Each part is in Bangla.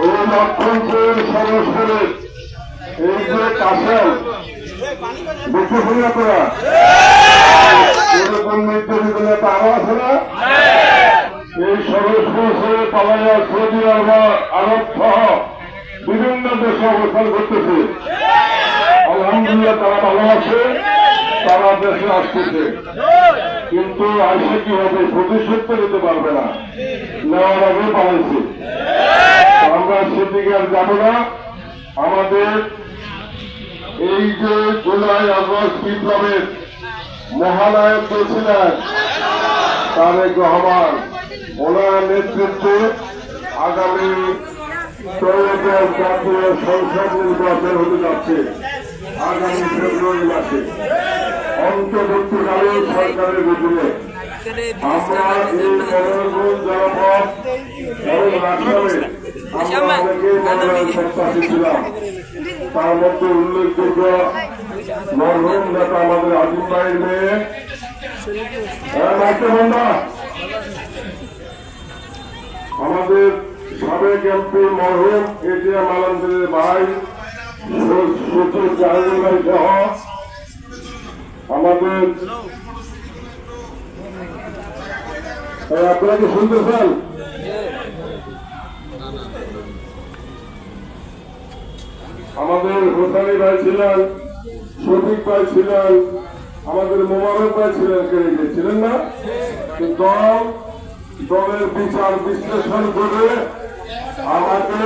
এই লক্ষণপুর সংস্কারের এই যে কাশেল দেখতে শুনে আপনারা এরকম নেতা আরও আছে না? এই সদস্য পালাইয়া সৌদি আরব আরব সহ বিভিন্ন দেশে অবস্থান করতেছে। আলহামদুলিল্লাহ তারা ভালো আছে, তারা দেশে আসতেছে। কিন্তু আসে কি হবে? প্রতিশোধ তো নিতে পারবে না। নেওয়ার আগে পালাইছে আমরা সেদিকে আর যাব না। আমাদের এই যে জুলাই আগস্ট বিপ্লবের মহানায়ক কে ছিলেন তারেক রহমান, ওনার নেতৃত্বে আগামী ত্রয়োদশ জাতীয় সংসদ নির্বাচন হতে যাচ্ছে, আগামী ফেব্রুয়ারি মাসে। অন্তর্বর্তীকালীন সরকারের ছিলাম তার মধ্যে উল্লেখযোগ্য মরহুম নেতা আমাদের আজিম ভাইয়ের মেয়ে। হ্যাঁ, আমাদের সাবেক এমপি মরহুম এটিএম আলমদের ভাই ভাই সহ আমাদের আপনারা কি শুনতেছেন? আমাদের হোসানি ভাই ছিলেন, শফিক ভাই ছিলেন, আমাদের মোবারক ভাই ছিলেন কেড়ে ছিলেন না? দল, দলের বিচার বিশ্লেষণ করে আমাকে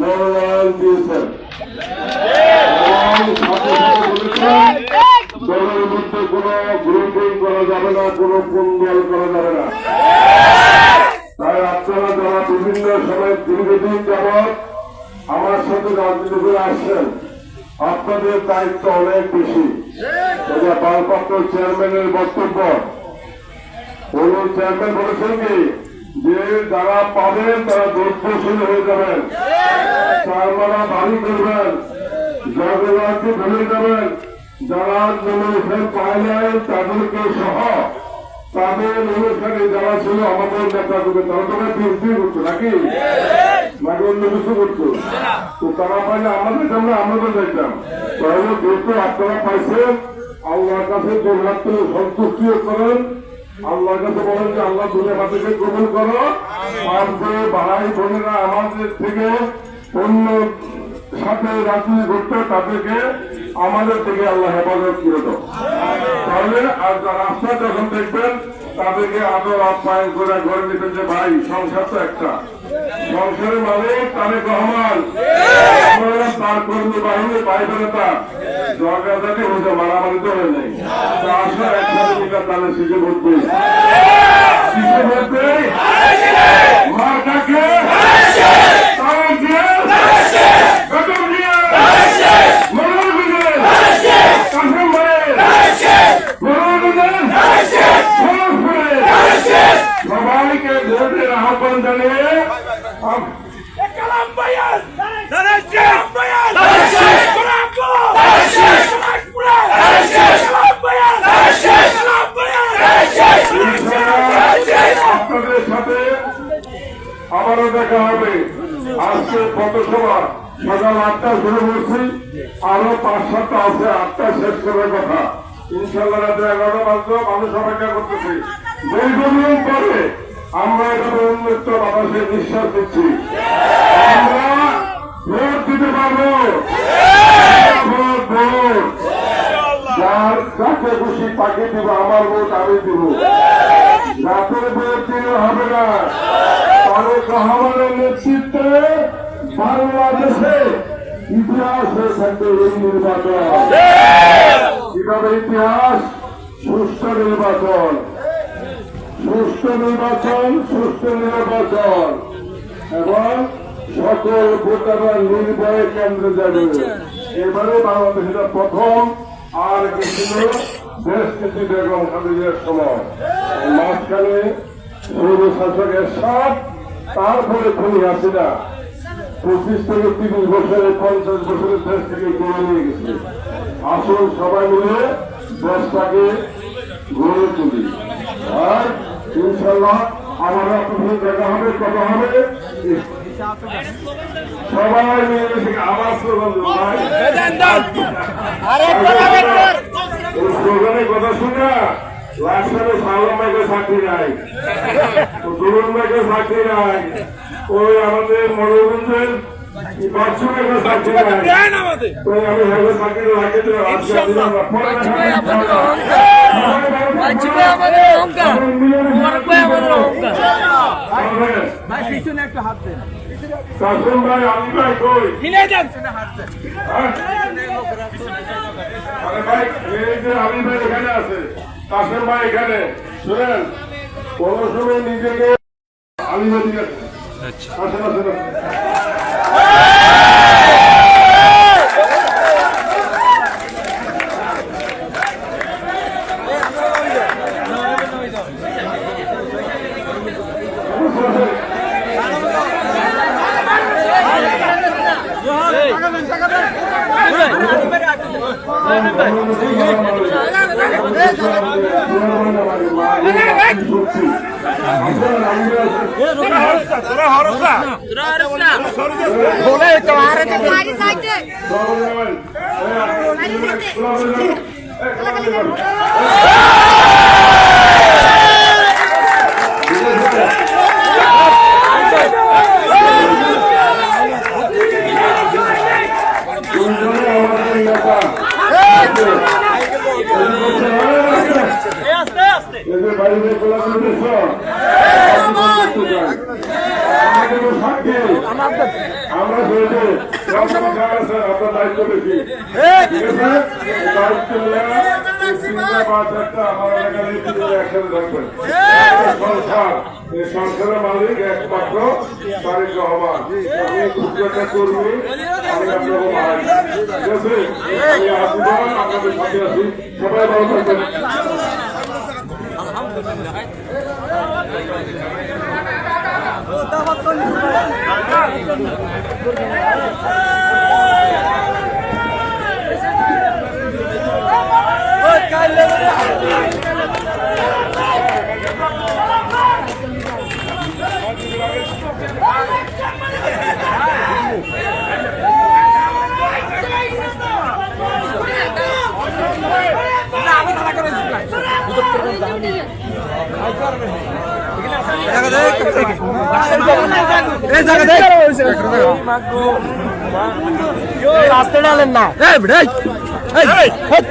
মনোনয়ন দিয়েছেন। দলের মধ্যে কোন গ্রুপিং করা যাবে না কোন কুন্দল করা যাবে না তাই আপনারা যারা বিভিন্ন সময় দীর্ঘদিন যাবৎ আমার সাথে রাজনীতি করে আসছেন আপনাদের দায়িত্ব অনেক বেশি এটা ভারপ্রাপ্ত চেয়ারম্যানের বক্তব্য চেয়ারম্যান বলেছেন কি যে যারা পাবেন তারা দৈত্যশীল হয়ে যাবেন চারমারা বাড়ি করবেন। জগন্নাথকে ভুলে যাবেন যারা নমিনেশন পায় নাই, তাদেরকে সহ তাদের অনুষ্ঠানে যারা ছিল, আমাদের নেতাগুলো তারা তোমরা বিএনপি করছ নাকি? নাকি অন্য কিছু করছ তো তারা পাইলে আমাদের সামনে আমাদের দেখলাম তাহলে যেহেতু আপনারা পাইছেন, আল্লাহর কাছে দুর্ঘাত সন্তুষ্টিও করেন। আল্লাহর কাছে বলেন যে, আল্লাহ তুমি আমাদেরকে গ্রহণ করো। আর যে ভাই বোনেরা আমাদের থেকে অন্য সাথে রাজনীতি করতে তাদেরকে আমাদের থেকে আল্লাহ হেফাজত করে দাও। তাহলে আর যারা রাস্তা যখন দেখবেন, তাদেরকে আদর আপ্যায়ন করে ঘরে নিতেন যে, ভাই, সংসার তো একটা। সংসারের মালিক তারেক রহমান। তার কর্মী বাহিনী বাইরে নেতা জগাজাটি হয়েছে মারামারি তো হয়ে নেই। আসলে একসাথে মিলে তাহলে শিশু ভর্তি শিশু ভর্তি মার কাকে দেখা হবে। আজকে পথসভা সকাল আটটা শুরু করছি আরও পাঁচ সাতটা আছে, আটটা শেষ করার কথা। ইনশাল্লাহ রাতে এগারোটা বাজলো মানুষ অপেক্ষা করতেছি। দীর্ঘদিন পরে আমরা এখানে উন্মুক্ত বাতাসে নিঃশ্বাস দিচ্ছি আমরা ভোট দিতে পারব। Vote vote. যার যাকে খুশি তাকে দিব, আমার ভোট আমি দিব। রাতের ভোট দিলে হবে না। বাংলাদেশে ইতিহাসে থাকবে এই নির্বাচন। কীভাবে ইতিহাস? সুষ্ঠু নির্বাচন। সুষ্ঠু নির্বাচন সুষ্ঠু নির্বাচন। এবং সকল ভোটাররা নির্ভয়ে কেন্দ্রে যাবে। এবারে বাংলাদেশের প্রথম আর কিছু দেশ নীতি বেগম খাদিজের সময়। মাঝখানে শাসকের সাত তারপরে খুনি হাসিনা পঁচিশ থেকে তিরিশ বছরে পঞ্চাশ বছরের দেশ থেকে গড়ে নিয়ে গেছে। আসুন সবাই মিলে দেশটাকে গড়ে তুলি। আর ইনশাল্লাহ আমার আপনাদের দেখা হবে কথা হবে। সবাই মিলে আবার স্লোগান এই স্লোগানের কথা শুনে লাস্টারে সালাম ভাইকে চাকরি নাই। তরুণ ভাইকে চাকরি নাই। ওই আমাদের মনোরঞ্জন আমি ভাই এখানে আছে। কাসেম ভাই এখানে শুনেন? কোন সময় নিজেকে আমি যদি আসেন আসেন আসেন। তোরা আমাদের সাক্ষী আমরা বলব আপনার দায়িত্ব বেশি। ঠিক আছে? দায়িত্ব তিনটা পাঁচ একটা আমার এলাকার একসাথে থাকবেন। সংসার এই সংসারের মালিক একমাত্র তারেক রহমান। কর্মী আমি আপনাকে মারাই ঠিক আছে? আমি আপনাদের সাথে আছি। সবাই ভালো থাকবেন। Kalleleri রাস্তা ডালেন না এরে কয়